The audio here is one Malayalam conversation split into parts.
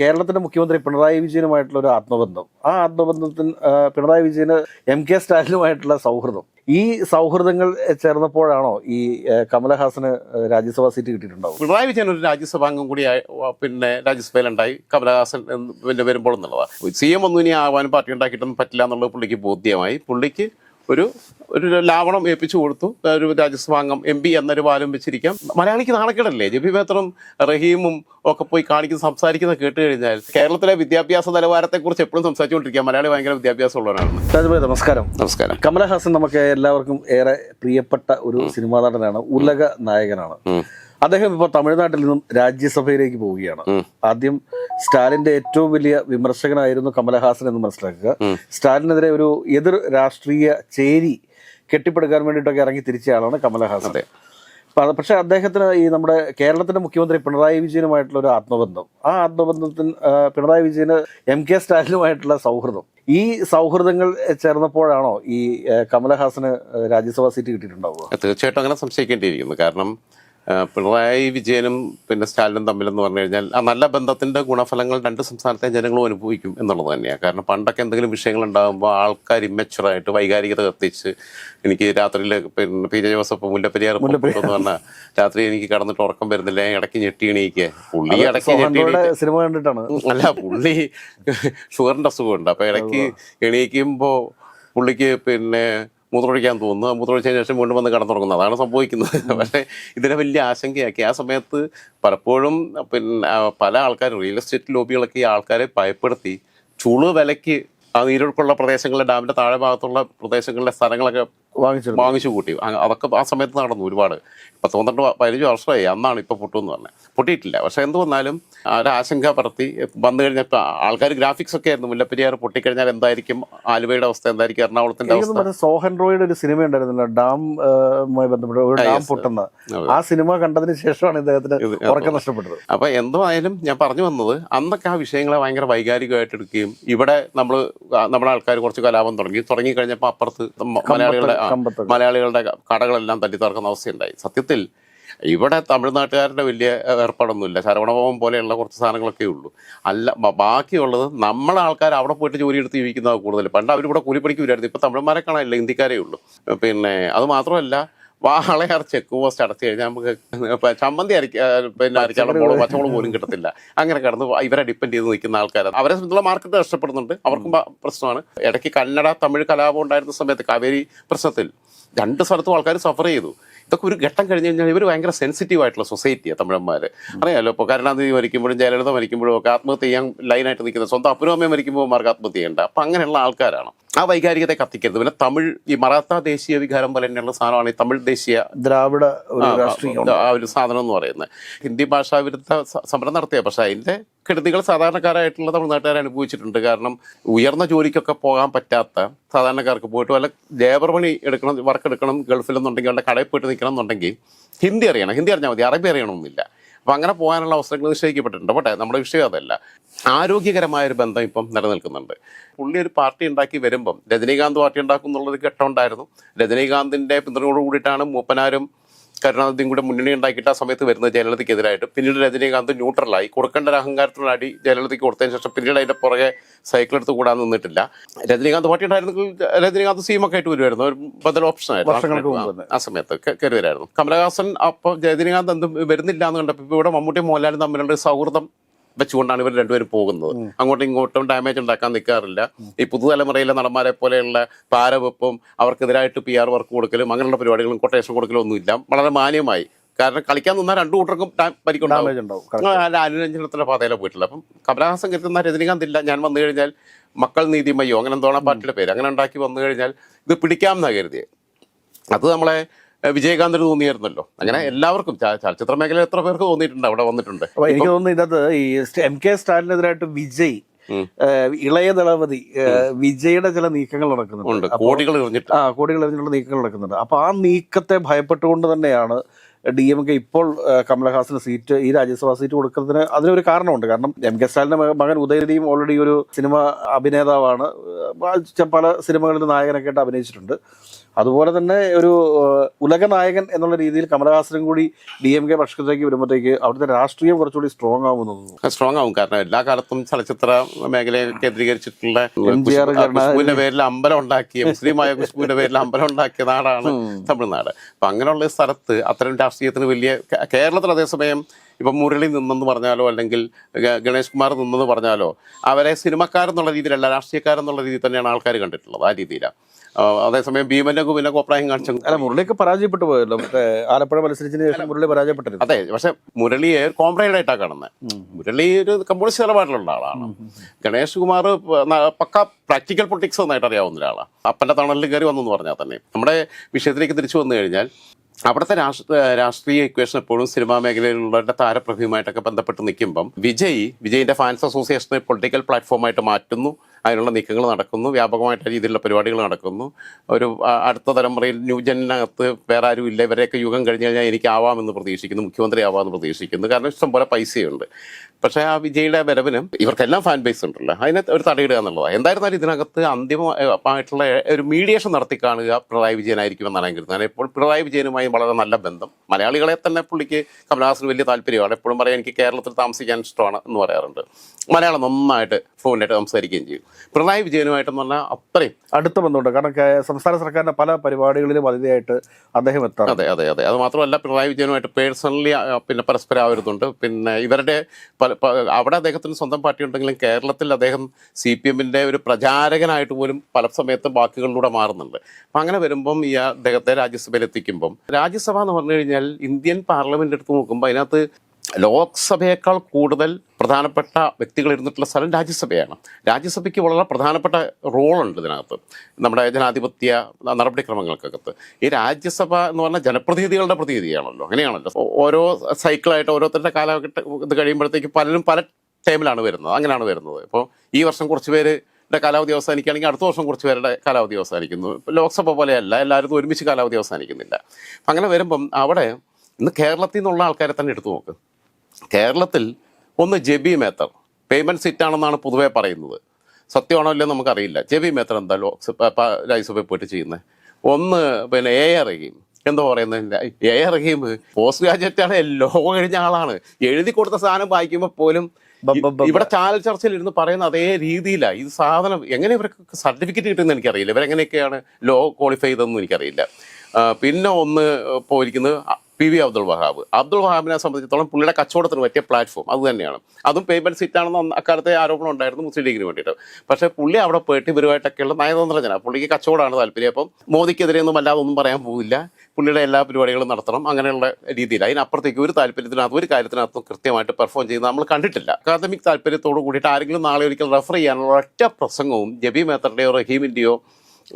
കേരളത്തിന്റെ മുഖ്യമന്ത്രി പിണറായി വിജയനുമായിട്ടുള്ള ഒരു ആത്മബന്ധം. ആ ആത്മബന്ധത്തിൽ പിണറായി വിജയന് എം കെ സ്റ്റാലിനുമായിട്ടുള്ള സൗഹൃദം. ഈ സൗഹൃദങ്ങൾ ചേർന്നപ്പോഴാണോ ഈ കമലഹാസന് രാജ്യസഭാ സീറ്റ് കിട്ടിയിട്ടുണ്ടാവും പിണറായി വിജയൻ ഒരു രാജ്യസഭാ അംഗം കൂടി പിന്നെ രാജ്യസഭയിലുണ്ടായി. കമലഹാസൻ പിന്നെ വരുമ്പോൾ എന്നുള്ളതാണ് സി എം ഒന്നും ഇനി ആവാനും പാർട്ടി ഉണ്ടാക്കിയിട്ടൊന്നും പറ്റില്ല എന്നുള്ളത് പുള്ളിക്ക് ബോധ്യമായി. പുള്ളിക്ക് ഒരു ഒരു ലാവണം ഏൽപ്പിച്ചു കൊടുത്തു. ഒരു രാജ്യസഭാംഗം എം പി എന്നൊരു വാലും വെച്ചിരിക്കാം. മലയാളിക്ക് നാണക്കേടല്ലേ? ജെ പി മേത്തറും റഹീമും ഒക്കെ പോയി കാണിക്കുന്ന സംസാരിക്കുന്നത് കേട്ട് കഴിഞ്ഞാൽ കേരളത്തിലെ വിദ്യാഭ്യാസ നിലവാരത്തെക്കുറിച്ച് എപ്പോഴും സംസാരിച്ചുകൊണ്ടിരിക്കുക മലയാളി ഭയങ്കര വിദ്യാഭ്യാസമുള്ളവരാണ് ഉള്ളവരാണ് നമസ്കാരം. നമസ്കാരം. കമലഹാസൻ നമുക്ക് എല്ലാവർക്കും ഏറെ പ്രിയപ്പെട്ട ഒരു സിനിമാ നടനാണ് ഉലക നായകനാണ്. അദ്ദേഹം ഇപ്പോൾ തമിഴ്നാട്ടിൽ നിന്നും രാജ്യസഭയിലേക്ക് പോവുകയാണ്. ആദ്യം സ്റ്റാലിന്റെ ഏറ്റവും വലിയ വിമർശകനായിരുന്നു കമലഹാസൻ എന്ന് മനസ്സിലാക്കുക. സ്റ്റാലിനെതിരെ ഒരു എതിർ രാഷ്ട്രീയ ചേരി കെട്ടിപ്പടുക്കാൻ വേണ്ടിയിട്ടൊക്കെ ഇറങ്ങി തിരിച്ച ആളാണ് കമലഹാസൻ. പക്ഷെ അദ്ദേഹത്തിന് ഈ നമ്മുടെ കേരളത്തിന്റെ മുഖ്യമന്ത്രി പിണറായി വിജയനുമായിട്ടുള്ള ഒരു ആത്മബന്ധം. ആ ആത്മബന്ധത്തിൽ പിണറായി വിജയന് എം കെ സ്റ്റാലിനുമായിട്ടുള്ള സൗഹൃദം. ഈ സൗഹൃദങ്ങൾ ചേർന്നപ്പോഴാണോ ഈ കമലഹാസന് രാജ്യസഭാ സീറ്റ് കിട്ടിയിട്ടുണ്ടാവുക? തീർച്ചയായിട്ടും അങ്ങനെ സംശയിക്കേണ്ടിയിരിക്കുന്നു. കാരണം പിണറായി വിജയനും പിന്നെ സ്റ്റാലിനും തമ്മിലെന്ന് പറഞ്ഞു കഴിഞ്ഞാൽ ആ നല്ല ബന്ധത്തിന്റെ ഗുണഫലങ്ങൾ രണ്ട് സംസ്ഥാനത്തെ ജനങ്ങളും അനുഭവിക്കും എന്നുള്ളത് തന്നെയാണ് കാരണം പണ്ടൊക്കെ എന്തെങ്കിലും വിഷയങ്ങൾ ഉണ്ടാകുമ്പോൾ ആൾക്കാർ ഇമ്മച്ചുറായിട്ട് വൈകാരികത കത്തിച്ച് എനിക്ക് രാത്രിയിൽ പിന്നെ പി ജെ ജോസഫ് മുല്ലപ്പെരിയാർ എന്ന് പറഞ്ഞാൽ രാത്രി എനിക്ക് കടന്നിട്ട് ഉറക്കം വരുന്നില്ല ഇടയ്ക്ക് ഞെട്ടി എണീക്കുക പുള്ളി ഇടയ്ക്ക് ഞെട്ടി സിനിമ കണ്ടിട്ടാണ്. അല്ല പുള്ളി ഷുഗറിന്റെ അസുഖമുണ്ട്. അപ്പോൾ ഇടയ്ക്ക് എണീക്കുമ്പോൾ പുള്ളിക്ക് പിന്നെ മൂത്രമൊഴിക്കാൻ തോന്നുന്നു. ആ മൂത്രമൊഴിച്ചതിന് ശേഷം വീണ്ടും വന്ന് കടന്നുറങ്ങുന്നത് അതാണ് സംഭവിക്കുന്നത്. പക്ഷേ ഇതിനെ വലിയ ആശങ്കയാക്കി. ആ സമയത്ത് പലപ്പോഴും പിന്നെ പല ആൾക്കാരും റിയൽ എസ്റ്റേറ്റ് ലോബികളൊക്കെ ഈ ആൾക്കാരെ ഭയപ്പെടുത്തി ചുളു വിലയ്ക്ക് ആ നീരൊഴുക്കുള്ള പ്രദേശങ്ങളിലെ ഡാമിന്റെ താഴെ ഭാഗത്തുള്ള പ്രദേശങ്ങളിലെ സ്ഥലങ്ങളൊക്കെ വാങ്ങിച്ചു വാങ്ങിച്ചു കൂട്ടി. അതൊക്കെ ആ സമയത്ത് നടന്നു ഒരുപാട്. പത്ത് പന്ത്രണ്ട് വ- പതിനഞ്ച് വർഷമായി. അന്നാണ് ഇപ്പൊ പൊട്ടുമെന്ന് പറഞ്ഞത്. പൊട്ടിയിട്ടില്ല. പക്ഷെ എന്ത് വന്നാലും ആശങ്ക പരത്തി വന്നു കഴിഞ്ഞപ്പോൾ ആൾക്കാർ ഗ്രാഫിക്സ് ഒക്കെ ആയിരുന്നു. മുല്ലപ്പെരിയാർ പൊട്ടിക്കഴിഞ്ഞാൽ എന്തായിരിക്കും? ആലുവയുടെ അവസ്ഥ എന്തായിരിക്കും? എറണാകുളത്തിന്റെ അവസ്ഥ? സോഹൻ റോയുടെ ഒരു സിനിമ ഉണ്ടായിരുന്നല്ലോ ഡാമുമായി ബന്ധപ്പെട്ട് ഒരു ഡാം ആ സിനിമ കണ്ടതിന് ശേഷമാണ് ഇദ്ദേഹത്തിന് ഉറക്കം നഷ്ടപ്പെട്ടത്. അപ്പൊ എന്തുമായാലും ഞാൻ പറഞ്ഞു വന്നത് അന്നൊക്കെ ആ വിഷയങ്ങളെ ഭയങ്കര വൈകാരികമായിട്ട് എടുക്കുകയും ഇവിടെ നമ്മൾ നമ്മുടെ ആൾക്കാർ കുറച്ച് കലാപം തുടങ്ങി. തുടങ്ങി കഴിഞ്ഞപ്പോൾ അപ്പുറത്ത് മലയാളികളുടെ മലയാളികളുടെ കടകളെല്ലാം തല്ലി തുറക്കുന്ന അവസ്ഥയുണ്ടായി. സത്യത്തിൽ ഇവിടെ തമിഴ്നാട്ടുകാരുടെ വലിയ ഏർപ്പാടൊന്നുമില്ല. ശരവണഭവം പോലെയുള്ള കുറച്ച് സാധനങ്ങളൊക്കെ ഉള്ളൂ. അല്ല ബാക്കിയുള്ളത് നമ്മളെ ആൾക്കാർ അവിടെ പോയിട്ട് ജോലി എടുത്ത് ജീവിക്കുന്നതാണ് കൂടുതൽ. പണ്ട് അവരിവിടെ കൂലിപ്പണിക്ക് വരുമായിരുന്നു ഇപ്പം തമിഴന്മാരെ കാണാനില്ല ഹിന്ദിക്കാരേ ഉള്ളൂ. പിന്നെ അത് മാത്രമല്ല വാളയാർ ചെക്ക് പോസ്റ്റ് അടച്ചു കഴിഞ്ഞാൽ നമുക്ക് ചമ്മന്തി അരക്ക പിന്നെ അരക്കാനുള്ള മുളക് പച്ചമുളക് പോലും കിട്ടത്തില്ല. അങ്ങനെ കിടന്ന് ഇവരെ ഡിപ്പെൻഡ് ചെയ്ത് നിൽക്കുന്ന ആൾക്കാരാണ് അവരെ സംബന്ധിച്ചുള്ള മാർക്കറ്റ് നഷ്ടപ്പെടുന്നുണ്ട്. അവർക്കും പ്രശ്നമാണ്. ഇടയ്ക്ക് കന്നഡ തമിഴ് കലാപം ഉണ്ടായിരുന്ന സമയത്ത് കാവേരി പ്രശ്നത്തിൽ രണ്ട് സ്ഥലത്തും ആൾക്കാർ സഫർ ചെയ്തു. ഇതൊക്കെ ഒരു ഘട്ടം കഴിഞ്ഞ് കഴിഞ്ഞാൽ ഇവർ ഭയങ്കര സെൻസിറ്റീവ് ആയിട്ടുള്ള സൊസൈറ്റിയാണ് തമിഴന്മാർ അറിയാമല്ലോ ഇപ്പോൾ കരുണാനിധി മരിക്കുമ്പോഴും ജയലളിത മരിക്കുമ്പോഴും ഒക്കെ ആത്മഹത്യ ചെയ്യാൻ ലൈനായിട്ട് നിൽക്കുന്ന സ്വന്തം അപ്പനും അമ്മയും മരിക്കുമ്പോൾ മാർക്ക് ആത്മഹത്യ ചെയ്യേണ്ട അപ്പം അങ്ങനെയുള്ള ആൾക്കാരാണ് ആ വൈകാരികത്തെ കത്തിക്കരുത് പിന്നെ തമിഴ് ഈ മറാത്ത ദേശീയ വികാരം പോലെ തന്നെയുള്ള സാധനമാണ് ഈ തമിഴ് ദേശീയ ദ്രാവിഡ ആ, ഒരു സാധനം എന്ന് പറയുന്നത് ഹിന്ദി ഭാഷാ വിരുദ്ധ സമരം നടത്തിയ പക്ഷേ അതിന്റെ കെടുതികൾ സാധാരണക്കാരായിട്ടുള്ള തമിഴ്നാട്ടുകാർ അനുഭവിച്ചിട്ടുണ്ട്. കാരണം ഉയർന്ന ജോലിക്കൊക്കെ പോകാൻ പറ്റാത്ത സാധാരണക്കാർക്ക് പോയിട്ട് വല്ല ലേബർ പണി എടുക്കണം വർക്ക് എടുക്കണം ഗൾഫിലെന്നുണ്ടെങ്കിൽ അവരുടെ കടയിൽ പോയിട്ട് നിൽക്കണം എന്നുണ്ടെങ്കിൽ ഹിന്ദി അറിയണം. ഹിന്ദി അറിഞ്ഞാൽ മതി. അറബി അറിയണമെന്നില്ല അപ്പം അങ്ങനെ പോകാനുള്ള അവസരങ്ങൾ നിശ്ചയിക്കപ്പെട്ടിട്ടുണ്ട്. പോട്ടെ നമ്മുടെ വിഷയം അതല്ല. ആരോഗ്യകരമായ ഒരു ബന്ധം ഇപ്പം നിലനിൽക്കുന്നുണ്ട്. പുള്ളി ഒരു പാർട്ടി ഉണ്ടാക്കി വരുമ്പം രജനീകാന്ത് പാർട്ടി ഉണ്ടാക്കും എന്നുള്ളൊരു ഘട്ടം ഉണ്ടായിരുന്നു. രജനീകാന്തിന്റെ പിന്തുണയോട് കൂടിയിട്ടാണ് മൂപ്പനാരും കരുണാനിധിയും കൂടെ മുന്നണി ഉണ്ടാക്കിയിട്ട് ആ സമയത്ത് വരുന്നത് ജയലളിതയ്ക്കെതിരായിട്ട്. പിന്നീട് രജനീകാന്ത് ന്യൂട്രലായി. കൊടുക്കേണ്ട ഒരു അഹങ്കാരത്തിനുള്ള അടി ജയലളിതയ്ക്ക് കൊടുത്തതിന് ശേഷം പിന്നീട് അതിന്റെ പുറകെ സൈക്കിൾ എടുത്ത് കൂടാൻ നിന്നിട്ടില്ല. രജനീകാന്ത് പാർട്ടി ഉണ്ടായിരുന്നെങ്കിൽ രജനീകാന്ത് സീമൊക്കെ ആയിട്ട് വരുമായിരുന്നു. ഒരു ബദൽ ഓപ്ഷൻ ആയിരുന്നു. ആ സമയത്ത് കയറി വരായിരുന്നു കമലഹാസൻ അപ്പോൾ രജനീകാന്ത് എന്തും വരുന്നില്ല എന്ന് കണ്ടപ്പോൾ ഇവിടെ മമ്മൂട്ടി മോഹൻലാലും തമ്മിലുള്ള ഒരു സൗഹൃദം വെച്ചുകൊണ്ടാണ് ഇവർ രണ്ടുപേരും പോകുന്നത്. അങ്ങോട്ടും ഇങ്ങോട്ടും ഡാമേജ് ഉണ്ടാക്കാൻ നിൽക്കാറില്ല. ഈ പുതുതലമുറയിലെ നടന്മാരെ പോലെയുള്ള പാരവെപ്പും അവർക്കെതിരായിട്ട് പി ആർ വർക്ക് കൊടുക്കലും അങ്ങനെയുള്ള പരിപാടികളും കൊട്ടേഷൻ കൊടുക്കലും ഒന്നുമില്ല. വളരെ മാന്യമായി. കാരണം കളിക്കാൻ നിന്നാൽ രണ്ടു കൂട്ടർക്കും പരിക്കുണ്ടാവും അനുരഞ്ജനത്തിന്റെ പാതയിലെ പോയിട്ടില്ല. അപ്പം കമലഹാസൻ കരുതുന്ന രജനീകാന്ത് ഇല്ല. ഞാൻ വന്നു കഴിഞ്ഞാൽ മക്കൾ നീതിമയോ അങ്ങനെ എന്തോണം പാർട്ടിയുടെ പേര്. അങ്ങനെ ഉണ്ടാക്കി വന്നു കഴിഞ്ഞാൽ ഇത് പിടിക്കാം എന്നാ കരുതിയത് അത് നമ്മളെ വിജയകാന്തിന് തോന്നിയായിരുന്നല്ലോ. അങ്ങനെ എല്ലാവർക്കും ചലച്ചിത്ര മേഖല എത്ര പേർക്ക് തോന്നിയിട്ടുണ്ട് അവിടെ വന്നിട്ടുണ്ട്. അപ്പൊ എനിക്ക് തോന്നുന്നു ഇതിനകത്ത് ഈ എം കെ സ്റ്റാലിനെതിരായിട്ട് വിജയ് ഇളയ ദളപതി വിജയുടെ ചില നീക്കങ്ങൾ നടക്കുന്നുണ്ട്. കോടികൾ എറിഞ്ഞിട്ട്. ആ കോടികൾ എറിഞ്ഞുള്ള നീക്കങ്ങൾ നടക്കുന്നുണ്ട്. അപ്പൊ ആ നീക്കത്തെ ഭയപ്പെട്ടുകൊണ്ട് തന്നെയാണ് ഡി എം കെ ഇപ്പോൾ കമലഹാസന് സീറ്റ് ഈ രാജ്യസഭാ സീറ്റ് കൊടുക്കുന്നതിന് അതിനൊരു കാരണമുണ്ട്. കാരണം എം കെ സ്റ്റാലിന്റെ മകൻ ഉദയനിധിയും ഓൾറെഡി ഒരു സിനിമ അഭിനേതാവാണ്. പല സിനിമകളിൽ നായകനൊക്കെ ആയിട്ട് അഭിനയിച്ചിട്ടുണ്ട്. അതുപോലെ തന്നെ ഒരു ഉലക നായകൻ എന്നുള്ള രീതിയിൽ കമലഹാസനും കൂടി ഡി എം കെ പക്ഷത്തേക്ക് വരുമ്പോഴത്തേക്ക് അവിടുത്തെ രാഷ്ട്രീയം കുറച്ചുകൂടി സ്ട്രോങ് ആവുമെന്ന് സ്ട്രോങ് ആവും. കാരണം എല്ലാ കാലത്തും ചലച്ചിത്ര മേഖലയെ കേന്ദ്രീകരിച്ചിട്ടുള്ള പേരിൽ അമ്പലം ഉണ്ടാക്കിയ മുസ്ലിമായ ഖുഷ്ബുവിന്റെ പേരിൽ അമ്പലം ഉണ്ടാക്കിയ നാടാണ് തമിഴ്നാട്. അപ്പൊ അങ്ങനെയുള്ള സ്ഥലത്ത് അത്തരം രാഷ്ട്രീയത്തിന് വലിയ കേരളത്തിൽ അതേസമയം ഇപ്പം മുരളി നിന്നെന്ന് പറഞ്ഞാലോ അല്ലെങ്കിൽ ഗണേഷ് കുമാർ നിന്നെന്ന് പറഞ്ഞാലോ അവരെ സിനിമക്കാരെന്നുള്ള രീതിയിലല്ല രാഷ്ട്രീയക്കാരെന്നുള്ള രീതിയിൽ തന്നെയാണ് ആൾക്കാർ കണ്ടിട്ടുള്ളത് ആ രീതിയിലാണ് അതേസമയം ഭീമന്റെ പിന്നെ കോപ്രായം കാണിച്ചു അല്ല മുരളിയൊക്കെ പരാജയപ്പെട്ടു പോയല്ലോ. മറ്റേ ആലപ്പുഴ മത്സരിച്ചതിന് ശേഷം മുരളി പരാജയപ്പെട്ടിരുന്നു. അതെ പക്ഷെ മുരളിയെ കോംപ്രൈഡായിട്ടാണ് കാണുന്നത് മുരളി ഒരു കമ്മ്യൂണിസ്റ്റ് നിലപാടിലുള്ള ആളാണ്. ഗണേഷ് കുമാർ പക്ക പ്രാക്ടിക്കൽ പൊളിറ്റിക്സ് നന്നായിട്ട് അറിയാവുന്ന ഒരാളാണ് അപ്പന്റെ തണലിൽ കയറി വന്നെന്ന് പറഞ്ഞാൽ തന്നെ. നമ്മുടെ വിഷയത്തിലേക്ക് തിരിച്ചു വന്നു കഴിഞ്ഞാൽ അവിടുത്തെ രാഷ്ട്ര രാഷ്ട്രീയ ഇക്വേഷൻ എപ്പോഴും സിനിമാ മേഖലയിലുള്ളവരുടെ താരപ്രഭയുമായിട്ടൊക്കെ ബന്ധപ്പെട്ട് നിൽക്കുമ്പം വിജയ് വിജയിന്റെ ഫാൻസ് അസോസിയേഷനെ പൊളിറ്റിക്കൽ പ്ലാറ്റ്ഫോമായിട്ട് മാറ്റുന്നു. അതിനുള്ള നീക്കങ്ങൾ നടക്കുന്നു വ്യാപകമായിട്ട് രീതിയിലുള്ള പരിപാടികൾ നടക്കുന്നു. ഒരു അടുത്ത തലമുറയിൽ ന്യൂജനകത്ത് വേറെ ആരും ഇല്ല ഇവരെയൊക്കെ യുഗം കഴിഞ്ഞ് കഴിഞ്ഞാൽ എനിക്കാവാമെന്ന് പ്രതീക്ഷിക്കുന്നു മുഖ്യമന്ത്രി ആവാമെന്ന് പ്രതീക്ഷിക്കുന്നു. കാരണം ഇഷ്ടംപോലെ പൈസയുണ്ട്. പക്ഷേ ആ വിജയുടെ വരവിനും ഇവർക്കെല്ലാം ഫാൻ ബേസ് ഉണ്ടല്ലോ. അതിനെ ഒരു തടയിടുക എന്നുള്ളതാണ് എന്തായിരുന്നാലും ഇതിനകത്ത് അന്തിമമായിട്ടുള്ള ഒരു മീഡിയേഷൻ നടത്തി കാണുക പിണറായി വിജയനായിരിക്കും എന്നാണ് ഞാൻ കരുതുന്നത്. ഇപ്പോൾ പിണറായി വിജയനുമായി വളരെ നല്ല ബന്ധം. മലയാളികളെ തന്നെ പുള്ളിക്ക് കമലഹാസന് വലിയ താല്പര്യമാണ്. എപ്പോഴും പറയാൻ എനിക്ക് കേരളത്തിൽ താമസിക്കാൻ ഇഷ്ടമാണ് എന്ന് പറയാറുണ്ട്. മലയാളം നന്നായിട്ട് ഫ്ലുവന്റായിട്ട് സംസാരിക്കുകയും ചെയ്യും. പിണറായി വിജയനുമായിട്ടെന്ന് പറഞ്ഞാൽ അത്രയും. അടുത്ത ബന്ധമുണ്ട്. കാരണം സംസ്ഥാന സർക്കാരിന്റെ പല പരിപാടികളിലും അതിഥിയായിട്ട് അദ്ദേഹം എത്താറ് അതെ അതെ അതെ. അത് മാത്രമല്ല പിണറായി വിജയനുമായിട്ട് പേഴ്സണലി പിന്നെ പരസ്പരം ആവരുന്നുണ്ട്. പിന്നെ ഇവരുടെ പല- അവിടെ അദ്ദേഹത്തിന് സ്വന്തം പാർട്ടി ഉണ്ടെങ്കിലും കേരളത്തിൽ അദ്ദേഹം സി പി എമ്മിന്റെ ഒരു പ്രചാരകനായിട്ട് പോലും പല സമയത്തും വാക്കുകളിലൂടെ മാറുന്നുണ്ട്. അപ്പം അങ്ങനെ വരുമ്പം ഈ അദ്ദേഹത്തെ രാജ്യസഭയിൽ എത്തിക്കുമ്പം രാജ്യസഭ എന്ന് പറഞ്ഞു കഴിഞ്ഞാൽ ഇന്ത്യൻ പാർലമെന്റ് എടുത്ത് നോക്കുമ്പോൾ അതിനകത്ത് ലോക്സഭയേക്കാൾ കൂടുതൽ പ്രധാനപ്പെട്ട വ്യക്തികൾ ഇരുന്നിട്ടുള്ള സ്ഥലം രാജ്യസഭയാണ്. രാജ്യസഭയ്ക്ക് വളരെ പ്രധാനപ്പെട്ട റോളുണ്ട് ഇതിനകത്ത്. നമ്മുടെ ജനാധിപത്യ നടപടിക്രമങ്ങൾക്കകത്ത്. ഈ രാജ്യസഭ എന്ന് പറഞ്ഞാൽ ജനപ്രതിനിധികളുടെ പ്രതിനിധിയാണല്ലോ. അങ്ങനെയാണല്ലോ. ഓരോ സൈക്കിളായിട്ട് ഓരോരുത്തരുടെ കാലഘട്ട ഇത് കഴിയുമ്പോഴത്തേക്ക് പലരും പല ടൈമിലാണ് വരുന്നത്. അങ്ങനെയാണ് വരുന്നത്. ഇപ്പോൾ ഈ വർഷം കുറച്ച് പേര് ടെ കാലാവധി അവസാനിക്കുകയാണെങ്കിൽ അടുത്ത വർഷം കുറച്ച് പേരുടെ കാലാവധി അവസാനിക്കുന്നു. ലോക്സഭ പോലെയല്ല. എല്ലാവരും ഒരുമിച്ച് കാലാവധി അവസാനിക്കുന്നില്ല. അങ്ങനെ വരുമ്പം അവിടെ ഇന്ന് കേരളത്തിൽ നിന്നുള്ള ആൾക്കാരെ തന്നെ എടുത്തു നോക്ക്. കേരളത്തിൽ ഒന്ന് ജെബി മേത്തർ. പേയ്മെന്റ് സിറ്റാണെന്നാണ് പൊതുവേ പറയുന്നത്. സത്യമാണോ ഇല്ലയോ നമുക്കറിയില്ല. ജെബി മേത്തർ എന്താ ലോക്സഭ രാജ്യസഭയിൽ പോയിട്ട് ചെയ്യുന്നത് ഒന്ന് പിന്നെ എ ആർ റഹീം. എന്തോ പറയുന്നില്ല A R Rahim post graduate ആണ് ലോകം കഴിഞ്ഞ ആളാണ്. എഴുതി കൊടുത്ത സാധനം വായിക്കുമ്പോൾ പോലും ഇവിടെ ചാനൽ ചർച്ചയിൽ ഇരുന്ന് പറയുന്ന അതേ രീതിയിലാണ് ഈ സാധനം എങ്ങനെ ഇവർക്ക് സർട്ടിഫിക്കറ്റ് കിട്ടുമെന്ന് എനിക്കറിയില്ല. ഇവരെങ്ങനെയൊക്കെയാണ് ലോ ക്വാളിഫൈ ചെയ്തതെന്ന് എനിക്കറിയില്ല. പിന്നെ ഒന്ന് പോയിരിക്കുന്നത് പി വി അബ്ദുൾ വഹാബ്. അബ്ദുൾ വഹാബിനെ സംബന്ധിച്ചിടത്തോളം പുള്ളിയുടെ കച്ചവടത്തിന് പറ്റിയ പ്ലാറ്റ്ഫോം അത് തന്നെയാണ്. അതും പേയ്മെന്റ് സീറ്റ് ആണെന്ന് അന്ന് അക്കാലത്തെ ആരോപണം ഉണ്ടായിരുന്നു മുസ്ലിം ലീഗിന് വേണ്ടിയിട്ട്. പക്ഷേ പുള്ളി അവിടെ പോയിട്ട് ഇവരുമായിട്ടൊക്കെയുള്ള നയതന്ത്രജന പുള്ളിക്ക് കച്ചവടമാണ് താല്പര്യം. അപ്പം മോദിക്കെതിരെ ഒന്നും അല്ലാതെ ഒന്നും പറയാൻ പോകില്ല പുള്ളിയുടെ എല്ലാ പരിപാടികളും നടത്തണം. അങ്ങനെയുള്ള രീതിയിൽ അതിനപ്പുറത്തേക്ക് ഒരു താല്പര്യത്തിനകത്ത് ഒരു കാര്യത്തിനകത്തും കൃത്യമായിട്ട് പെർഫോം ചെയ്യുന്നത് നമ്മൾ കണ്ടിട്ടില്ല. അക്കാദമിക് താല്പര്യത്തോട് കൂടിയിട്ട് ആരെങ്കിലും നാളെ ഒരിക്കൽ റെഫർ ചെയ്യാനുള്ള ഒറ്റ പ്രസംഗവും ജബി മേത്തറുടെയോ റഹീമിന്റെയോ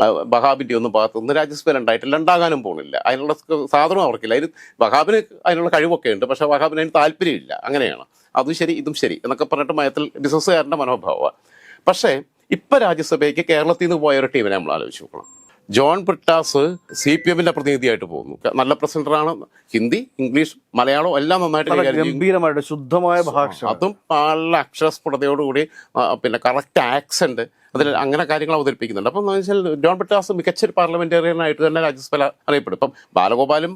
ബഹാബിന്റെ ഒന്നും ഭാഗത്ത് നിന്ന് രാജ്യസഭയിൽ ഉണ്ടായിട്ടില്ല ഉണ്ടാകാനും പോകുന്നില്ല അതിനുള്ള സാധനം അവർക്കില്ല. അതിന് വഹാബിന് അതിനുള്ള കഴിവൊക്കെ ഉണ്ട് പക്ഷേ വഹാബിന് അതിന് താല്പര്യമില്ല. അങ്ങനെയാണ്. അതും ശരി ഇതും ശരി എന്നൊക്കെ പറഞ്ഞിട്ട് മയത്തിൽ ബിസിനസ്സുകാരന്റെ മനോഭാവമാണ്. പക്ഷേ ഇപ്പം രാജ്യസഭയ്ക്ക് കേരളത്തിൽ നിന്ന് പോയ ഒരു ടീമിനെ നമ്മൾ ആലോചിച്ച് നോക്കണം. ജോൺ ബ്രിട്ടാസ് സി പി എമ്മിന്റെ പ്രതിനിധിയായിട്ട് പോകുന്നു. നല്ല പ്രസിഡന്റാണ്. ഹിന്ദി ഇംഗ്ലീഷ് മലയാളം എല്ലാം നന്നായിട്ട് ഗംഭീരമായിട്ട് ശുദ്ധമായ ഭാഷ അതും നല്ല അക്ഷരസ്ഫുടതയോടുകൂടി പിന്നെ കറക്റ്റ് ആക്സെന്റ് അതിൽ അങ്ങനെ കാര്യങ്ങൾ അവതരിപ്പിക്കുന്നുണ്ട്. അപ്പം എന്ന് വെച്ചാൽ ജോൺ ബ്രിട്ടാസ് മികച്ച ഒരു പാർലമെന്റേറിയൻ ആയിട്ട് തന്നെ രാജ്യസഭയിൽ അറിയപ്പെടും. ഇപ്പം ബാലഗോപാലും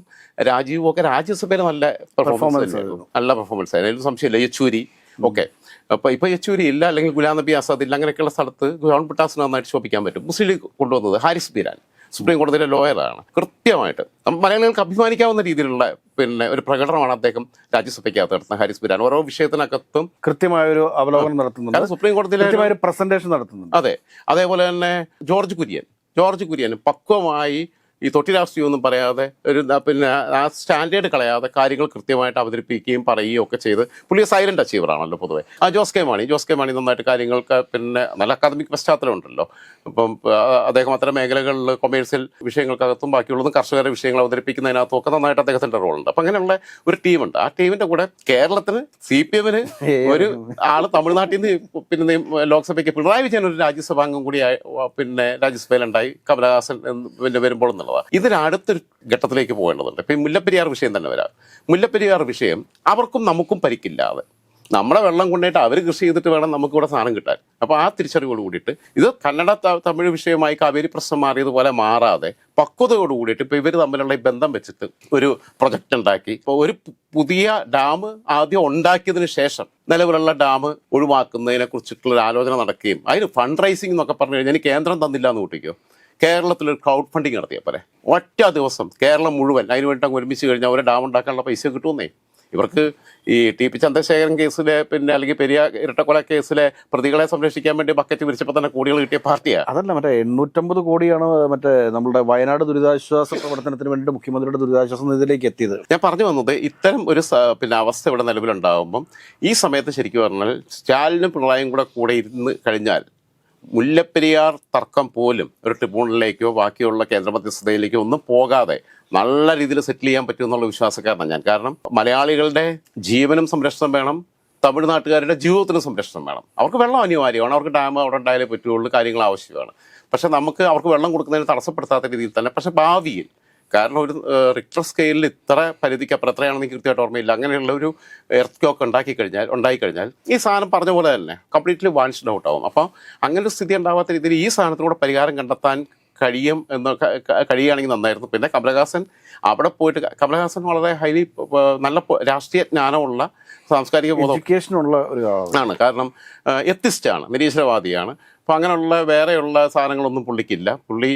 രാജീവും ഒക്കെ രാജ്യസഭയിൽ നല്ല പെർഫോമൻസ് നല്ല പെർഫോമൻസ് ആയിരുന്നു. അതിൽ സംശയമില്ല. യെച്ചൂരി ഓക്കെ അപ്പൊ ഇപ്പൊ യെച്ചൂരി ഇല്ല അല്ലെങ്കിൽ ഗുലാം നബി ആസാദ് ഇല്ല അങ്ങനെയൊക്കെയുള്ള സ്ഥലത്ത് ജോൺ ബ്രിട്ടാസിന് നന്നായിട്ട് ശോഭിക്കാൻ പറ്റും. മുസ്ലിം ലീഗ് കൊണ്ടുവന്നത് ഹാരിസ് ബിരാൻ സുപ്രീം കോടതിയിലെ ലോയറാണ് കൃത്യമായിട്ട് മലയാളികൾക്ക് അഭിമാനിക്കാവുന്ന രീതിയിലുള്ള പിന്നെ ഒരു പ്രകടനമാണ് അദ്ദേഹം രാജ്യസഭയ്ക്കകത്ത് നടത്തുന്നത് ഹാരിസ് ബിരാൻ. ഓരോ വിഷയത്തിനകത്തും കൃത്യമായ ഒരു അവലോകനം നടത്തുന്നുണ്ട്. സുപ്രീം കോടതിയിലെ പ്രസന്റേഷൻ നടത്തുന്നുണ്ട്. അതെ. അതേപോലെ തന്നെ ജോർജ് കുര്യൻ. ജോർജ് കുര്യൻ പക്വമായി ഈ തൊട്ടി രാഷ്ട്രീയമൊന്നും പറയാതെ ഒരു പിന്നെ ആ സ്റ്റാൻഡേർഡ് കളയാതെ കാര്യങ്ങൾ കൃത്യമായിട്ട് അവതരിപ്പിക്കുകയും പറയുകയും ഒക്കെ ചെയ്ത് പുള്ളി സൈലന്റ് അച്ചീവർ ആണല്ലോ പൊതുവേ. ആ ജോസ് കെ മാണി. ജോസ് കെ മാണി നന്നായിട്ട് കാര്യങ്ങൾക്ക് പിന്നെ നല്ല അക്കാദമിക് പശ്ചാത്തലം ഉണ്ടല്ലോ. അപ്പം അദ്ദേഹം അത്തരം മേഖലകളിൽ കൊമേഴ്സ്യൽ വിഷയങ്ങൾക്കകത്തും ബാക്കിയുള്ളതും കർഷകരുടെ വിഷയങ്ങൾ അവതരിപ്പിക്കുന്നതിനകത്തും ഒക്കെ നന്നായിട്ട് അദ്ദേഹത്തിന്റെ റോളുണ്ട്. അപ്പം അങ്ങനെയുള്ള ഒരു ടീമുണ്ട്. ആ ടീമിന്റെ കൂടെ കേരളത്തിന് സി പി എമ്മിന് ഒരു ആൾ തമിഴ്നാട്ടിൽ നിന്ന് പിന്നെ ലോക്സഭയ്ക്ക് പിണറായി വിജയൻ ഒരു രാജ്യസഭാംഗം കൂടി പിന്നെ രാജ്യസഭയിലുണ്ടായി. കമലഹാസൻ വരുമ്പോൾ എന്നുള്ളത് എന്നുള്ളതാണ് ഇതിന് അടുത്തൊരു ഘട്ടത്തിലേക്ക് പോകേണ്ടതുണ്ട്. ഇപ്പം മുല്ലപ്പെരിയാർ വിഷയം തന്നെ വരാം. മുല്ലപ്പെരിയാർ വിഷയം അവർക്കും നമുക്കും പരിക്കില്ലാതെ. നമ്മളെ വെള്ളം കൊണ്ടുപോയിട്ട് അവർ കൃഷി ചെയ്തിട്ട് വേണം നമുക്ക് ഇവിടെ സാധനം കിട്ടാൻ. അപ്പോൾ ആ തിരിച്ചറിവോട് കൂടിയിട്ട് ഇത് കന്നഡ തമിഴ് വിഷയമായി കാവേരി പ്രശ്നം മാറിയതുപോലെ മാറാതെ പക്വതയോട് കൂടിയിട്ട് ഇപ്പോൾ ഇവർ തമ്മിലുള്ള ഈ ബന്ധം വെച്ചിട്ട് ഒരു പ്രൊജക്റ്റ് ഉണ്ടാക്കി. ഇപ്പോൾ ഒരു പുതിയ ഡാം ആദ്യം ഉണ്ടാക്കിയതിന് ശേഷം നിലവിലുള്ള ഡാം ഒഴിവാക്കുന്നതിനെ കുറിച്ചിട്ടുള്ള ആലോചന നടക്കുകയും അതിന് ഫണ്ട് റൈസിംഗ് എന്നൊക്കെ പറഞ്ഞു കഴിഞ്ഞാൽ കേന്ദ്രം തന്നില്ല എന്ന് കൂട്ടിക്കോ. കേരളത്തിൽ ഒരു ക്രൗഡ് ഫണ്ടിങ് നടത്തിയ പോലെ ഒറ്റ ദിവസം കേരളം മുഴുവൻ അതിന് വേണ്ടി അങ്ങ് ഒരുമിച്ച് കഴിഞ്ഞാൽ ഒരു ഡാം ഉണ്ടാക്കാനുള്ള പൈസ കിട്ടുമെന്നേ. ഇവർക്ക് ഈ ടി പി ചന്ദ്രശേഖരൻ കേസിലെ പിന്നെ അല്ലെങ്കിൽ പെരിയ ഇരട്ടക്കൊല കേസിലെ പ്രതികളെ സംരക്ഷിക്കാൻ വേണ്ടി ബക്കറ്റ് വിരിച്ചപ്പോൾ തന്നെ കോടികൾ കിട്ടിയ പാർട്ടിയാണ് അതല്ല മറ്റേ എണ്ണൂറ്റമ്പത് കോടിയാണ് മറ്റേ നമ്മുടെ വയനാട് ദുരിതാശ്വാസ പ്രവർത്തനത്തിന് വേണ്ടി മുഖ്യമന്ത്രിയുടെ ദുരിതാശ്വാസ നിധിയിലേക്ക് എത്തിയത്. ഞാൻ പറഞ്ഞു വന്നത് ഇത്തരം ഒരു പിന്നെ അവസ്ഥ ഇവിടെ നിലവിലുണ്ടാകുമ്പം ഈ സമയത്ത് ശരിക്കും പറഞ്ഞാൽ സ്റ്റാലിനും പിണറായും കൂടെ കൂടെ ഇരുന്ന് കഴിഞ്ഞാൽ മുല്ലപ്പെരിയാർ തർക്കം പോലും ഒരു ട്രിബ്യൂണലിലേക്കോ ബാക്കിയുള്ള കേന്ദ്ര മധ്യസ്ഥതയിലേക്കോ ഒന്നും പോകാതെ നല്ല രീതിയിൽ സെറ്റിൽ ചെയ്യാൻ പറ്റുമെന്നുള്ള വിശ്വാസക്കാരനാണ് ഞാൻ. കാരണം മലയാളികളുടെ ജീവനും സംരക്ഷണം വേണം തമിഴ്നാട്ടുകാരുടെ ജീവിതത്തിനും സംരക്ഷണം വേണം. അവർക്ക് വെള്ളം അനിവാര്യമാണ് അവർക്ക് ഡാം അവിടെ ഉണ്ടായാലേ പറ്റുള്ളൂ കാര്യങ്ങൾ ആവശ്യമാണ്. പക്ഷെ നമുക്ക് അവർക്ക് വെള്ളം കൊടുക്കുന്നതിന് തടസ്സപ്പെടുത്താത്ത രീതിയിൽ തന്നെ പക്ഷെ ഭാവിയിൽ കാരണം ഒരു റിക്ടർ സ്കെയിലിൽ ഇത്ര പരിധിക്ക് അപ്പുറം എത്രയാണെന്ന് കൃത്യമായിട്ട് ഓർമ്മയില്ല. അങ്ങനെയുള്ള ഒരു എർത്ത് ക്യോക്ക് ഉണ്ടാക്കി കഴിഞ്ഞാൽ ഉണ്ടായി കഴിഞ്ഞാൽ ഈ സാധനം പറഞ്ഞ പോലെ തന്നെ കംപ്ലീറ്റ്ലി വാൻസ്ഡ് ഔട്ട് ആവും. അപ്പോൾ അങ്ങനെ ഒരു സ്ഥിതി ഉണ്ടാവാത്ത രീതിയിൽ ഈ സാധനത്തിലൂടെ പരിഹാരം കണ്ടെത്താൻ കഴിയും എന്ന് കഴിയുകയാണെങ്കിൽ നന്നായിരുന്നു. പിന്നെ കമലഹാസൻ അവിടെ പോയിട്ട് കമലഹാസൻ വളരെ ഹൈലി നല്ല രാഷ്ട്രീയ ജ്ഞാനമുള്ള സാംസ്കാരിക ബോധം എഡ്യൂക്കേഷനുള്ള ഒരു ആണ്. കാരണം എത്തിസ്റ്റാണ് നിരീശ്വരവാദിയാണ്. അപ്പോൾ അങ്ങനെയുള്ള വേറെയുള്ള സാധനങ്ങളൊന്നും പുള്ളിക്കില്ല. പുള്ളി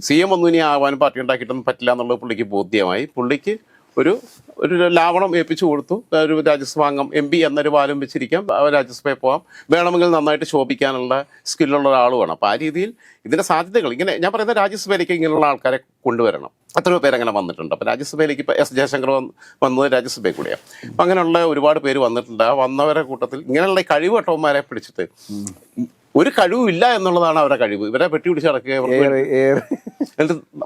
സി എം ഒന്നും ഇനി ആവാനും പാർട്ടി ഉണ്ടാക്കിയിട്ടൊന്നും പറ്റില്ല എന്നുള്ളത് പുള്ളിക്ക് ബോധ്യമായി. പുള്ളിക്ക് ഒരു ഒരു ലാവണം ഏൽപ്പിച്ചു കൊടുത്തു. ഒരു രാജ്യസഭ അംഗം എം പി എന്നൊരു വാലും വെച്ചിരിക്കാം. രാജ്യസഭയിൽ പോകാം വേണമെങ്കിൽ നന്നായിട്ട് ശോഭിക്കാനുള്ള സ്കില്ലുള്ള ഒരാളുമാണ് അപ്പോൾ ആ രീതിയിൽ ഇതിന്റെ സാധ്യതകൾ ഇങ്ങനെ ഞാൻ പറയുന്ന രാജ്യസഭയിലേക്ക് ഇങ്ങനെയുള്ള ആൾക്കാരെ കൊണ്ടുവരണം. അത്രയോ പേര് അങ്ങനെ വന്നിട്ടുണ്ട്. അപ്പോൾ രാജ്യസഭയിലേക്ക് ഇപ്പോൾ എസ് ജയശങ്കർ വന്ന് വന്നത് രാജ്യസഭയിൽ കൂടിയാണ്. അപ്പം അങ്ങനെയുള്ള ഒരുപാട് പേര് വന്നിട്ടുണ്ട്. ആ വന്നവരെ കൂട്ടത്തിൽ ഇങ്ങനെയുള്ള കഴിവ് കഴിവട്ടവന്മാരെ പിടിച്ചിട്ട് ഒരു കഴിവില്ല എന്നുള്ളതാണ് അവരുടെ കഴിവ്. ഇവരെ പെട്ടി പിടിച്ച് നടക്കുക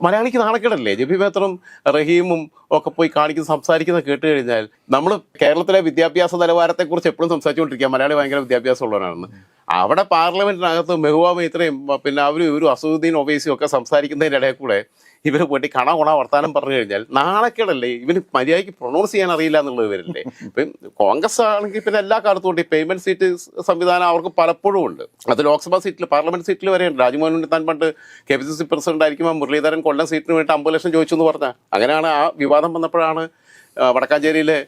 മലയാളിക്ക് നാണക്കേടല്ലേ? ജബി മേത്തറും റഹീമും ഒക്കെ പോയി കാണിക്കുന്ന സംസാരിക്കുന്ന കേട്ട് കഴിഞ്ഞാൽ നമ്മൾ കേരളത്തിലെ വിദ്യാഭ്യാസ നിലവാരത്തെക്കുറിച്ച് എപ്പോഴും സംസാരിച്ചുകൊണ്ടിരിക്കുക. മലയാളി ഭയങ്കര വിദ്യാഭ്യാസം ഉള്ളവരാണെന്ന് അവിടെ പാർലമെന്റിനകത്ത് മെഹുബാബ് ഇത്രയും പിന്നെ അവരും ഒരു അസുദ്ദീൻ ഒവൈസിയും ഒക്കെ സംസാരിക്കുന്നതിന്റെ ഇടയിൽ കൂടെ ഇവർ പോയിട്ട് കണ കുണ വർത്താനം പറഞ്ഞു കഴിഞ്ഞാൽ നാണക്കേടല്ലേ? ഇവന് മര്യാദയ്ക്ക് പ്രൊണൗൺസ് ചെയ്യാൻ അറിയില്ല എന്നുള്ളത് ഇവരല്ലേ? ഇപ്പം കോൺഗ്രസ് ആണെങ്കിൽ പിന്നെ എല്ലാ കാലത്തും ഉണ്ട്. ഈ പേയ്മെന്റ് സീറ്റ് സംവിധാനം അവർക്ക് പലപ്പോഴും ഉണ്ട്. അത് ലോക്സഭാ സീറ്റിൽ പാർലമെന്റ് സീറ്റിൽ വരെ ഉണ്ട്. രാജ്മോഹൻ ഉണ്ണിത്താൻ പണ്ട് K P C C president ആയിരിക്കുമ്പോൾ മുരളീധരൻ കൊല്ലം സീറ്റിന് വേണ്ടി അമ്പത് ലക്ഷം ചോദിച്ചു എന്ന് പറഞ്ഞാൽ അങ്ങനെയാണ് ആ വിവാദം വന്നപ്പോഴാണ് വടക്കാഞ്ചേരിയിലെ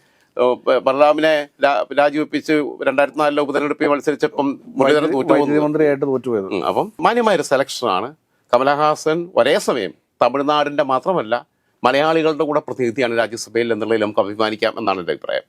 രാ- രാജിവെപ്പിച്ച് രണ്ടായിരത്തി നാലിലെ ഉപതെരഞ്ഞെടുപ്പിൽ മത്സരിച്ചപ്പം മുരളീധരൻ വൈദ്യുതി തോറ്റുപോകുന്നത് മന്ത്രിയായിട്ട് തോറ്റുപോയത്. അപ്പം മാന്യമായ ഒരു സെലക്ഷനാണ്. കമലഹാസൻ ഒരേ സമയം തമിഴ്നാടിന്റെ മാത്രമല്ല മലയാളികളുടെ കൂടെ പ്രതിനിധിയാണ് രാജ്യസഭയിൽ എന്നുള്ളതിൽ നമുക്ക് അഭിമാനിക്കാം എന്നാണ് എന്റെ അഭിപ്രായം.